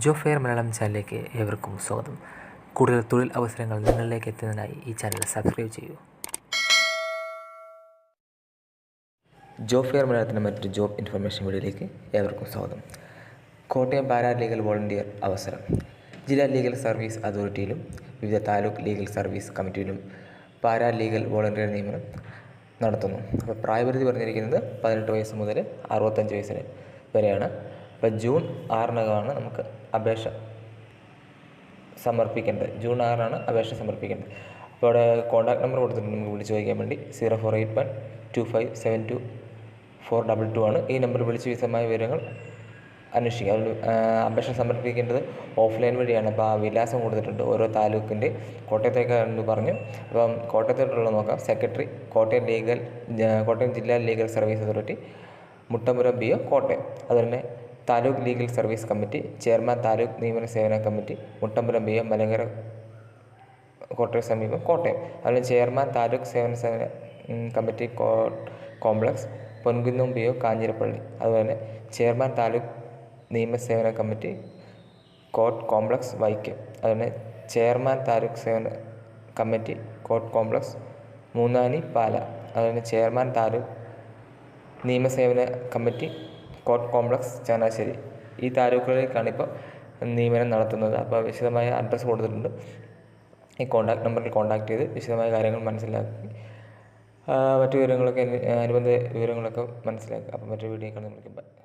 ജോ fair Malayalam ചാനലിലേക്ക് ഏവർക്കും സ്വാഗതം. കൂടുതൽ തൊഴിൽ അവസരങ്ങൾ നിങ്ങളിലേക്ക് എത്തുന്നതിനായി ഈ ചാനൽ സബ്സ്ക്രൈബ് ചെയ്യൂ. ജോ ഫെയർ മലയാളത്തിന്റെ മറ്റൊരു ജോബ് ഇൻഫർമേഷൻ വീഡിയോയിലേക്ക് ഏവർക്കും സ്വാഗതം. കോട്ടയം പാരാ ലീഗൽ വോളണ്ടിയർ അവസരം. ജില്ലാ ലീഗൽ സർവീസ് അതോറിറ്റിയിലും വിവിധ താലൂക്ക് ലീഗൽ സർവീസ് കമ്മിറ്റിയിലും പാരാ ലീഗൽ വോളണ്ടിയർ നിയമനം നടത്തുന്നു. അപ്പോൾ പ്രായപരിധി പറഞ്ഞിരിക്കുന്നത് പതിനെട്ട് വയസ്സ് മുതൽ അറുപത്തഞ്ച് വയസ്സിന് വരെയാണ്. അപ്പോൾ ജൂൺ ആറിനകമാണ് നമുക്ക് അപേക്ഷ സമർപ്പിക്കേണ്ടത്. ജൂൺ ആറിനാണ് അപേക്ഷ സമർപ്പിക്കേണ്ടത്. അപ്പോൾ അവിടെ കോൺടാക്ട് നമ്പർ കൊടുത്തിട്ടുണ്ട്. നമുക്ക് വിളിച്ച് ചോദിക്കാൻ വേണ്ടി zero four eight one two five seven two four double two ആണ്. ഈ നമ്പർ വിളിച്ച് വിശദമായ വിവരങ്ങൾ അന്വേഷിക്കുക അതിൽ അപേക്ഷ സമർപ്പിക്കേണ്ടത് ഓഫ്ലൈൻ വഴിയാണ്. അപ്പോൾ ആ വിലാസം കൊടുത്തിട്ടുണ്ട് ഓരോ താലൂക്കിന്റെ കോട്ടയത്തേക്കാണെന്ന് പറഞ്ഞു. അപ്പം കോട്ടയത്തോട്ടുള്ള നോക്കാം. സെക്രട്ടറി കോട്ടയം ലീഗൽ കോട്ടയം ജില്ലാ legal service authority Muttampuram B O Kottayam. അതുപോലെ തന്നെ taluk legal service committee chairman taluk നിയമന സേവന committee Muttampuram B M Malankara Kottayam സമീപം കോട്ടയം. അതുപോലെ ചെയർമാൻ താലൂക്ക് സേവന സേവന committee complex Ponkunnam P O Kanjirappally. അതുപോലെ ചെയർമാൻ താലൂക്ക് നിയമസേവന കമ്മിറ്റി കോട്ട് കോംപ്ലക്സ് വൈക്കം. അതുപോലെ ചെയർമാൻ താലൂക്ക് സേവന committee court complex Moonnani Pala. അതുപോലെ ചെയർമാൻ താലൂക്ക് നിയമസേവന കമ്മിറ്റി കോട്ട് കോംപ്ലക്സ് ചങ്ങനാശ്ശേരി. ഈ താലൂക്കുകളിലേക്കാണ് ഇപ്പോൾ നിയമനം നടത്തുന്നത്. അപ്പോൾ വിശദമായ അഡ്രസ്സ് കൊടുത്തിട്ടുണ്ട്. ഈ കോൺടാക്ട് നമ്പറിൽ കോൺടാക്ട് ചെയ്ത് വിശദമായ കാര്യങ്ങൾ മനസ്സിലാക്കി. മറ്റു വിവരങ്ങളൊക്കെ അനു- അനുബന്ധ വിവരങ്ങളൊക്കെ മനസ്സിലാക്കുക അപ്പോൾ മറ്റൊരു വീഡിയോ ബൈ